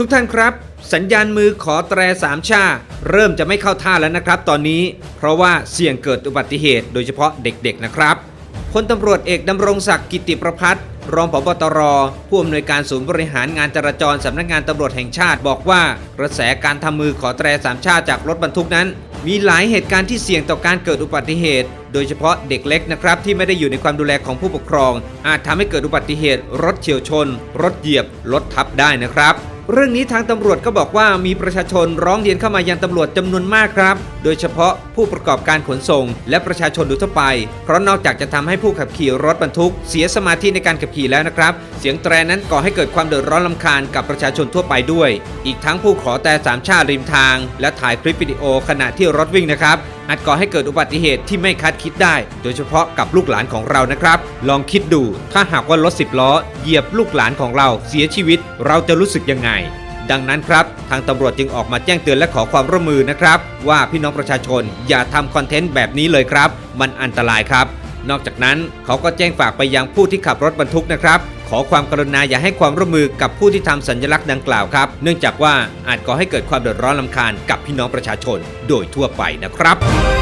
ทุกท่านครับ สัญญาณมือขอแตรสามชา เริ่มจะไม่เข้าท่าแล้วนะครับตอนนี้ เพราะว่าเสี่ยงเกิดอุบัติเหตุ โดยเฉพาะเด็กๆนะครับพลตำรวจเอกดำรงศักดิ์กิติประพัฒน์รองผบตร ผู้อำนวยการศูนย์บริหารงานจราจรสำนักงานตำรวจแห่งชาติบอกว่ากระแสการทำมือขอแตรสามชาจากรถบรรทุกนั้น มีหลายเหตุการณ์ที่เสี่ยงต่อการเกิดอุบัติเหตุ โดยเฉพาะเด็กเล็กนะครับที่ไม่ได้อยู่ในความดูแลของผู้ปกครอง อาจทำให้เกิดอุบัติเหตุ รถเฉียวชน รถเหยียบ รถทับได้นะครับ เรื่องนี้ทางตำรวจก็บอกว่ามีประชาชนร้องเรียนเข้ามายังตำรวจจำนวนมากครับ โดยเฉพาะผู้ประกอบการขนส่ง และประชาชนโดยทั่วไป เพราะนอกจากจะทำให้ผู้ขับขี่รถบรรทุก เสียสมาธิในการขับขี่แล้วนะครับ เสียงแตรนั้นก่อให้เกิดความเดือดร้อนลำคาญกับประชาชนทั่วไปด้วย อีกทั้งผู้ขอแต่สามชาติริมทาง และถ่ายคลิปวิดีโอขณะที่รถวิ่งนะครับ อาจก่อให้เกิดอุบัติเหตุที่ไม่คาดคิดได้ โดยเฉพาะกับลูกหลานของเรานะครับ ลองคิดดูถ้าหากว่ารถสิบล้อเหยียบลูกหลานของเราเสียชีวิต เราจะรู้สึกยังไงดังนั้นครับ ทางตำรวจจึงออกมาแจ้งเตือนและขอความร่วมมือนะครับ ว่าพี่น้องประชาชนอย่าทำคอนเทนต์แบบนี้เลยครับ มันอันตรายครับ นอกจากนั้นเขาก็แจ้งฝากไปยังผู้ที่ขับรถบรรทุกนะครับ ขอความกรุณาอย่าให้ความร่วมมือกับผู้ที่ทำสัญลักษณ์ดังกล่าวครับ เนื่องจากว่าอาจก่อให้เกิดความเดือดร้อนลำคาญกับพี่น้องประชาชนโดยทั่วไปนะครับ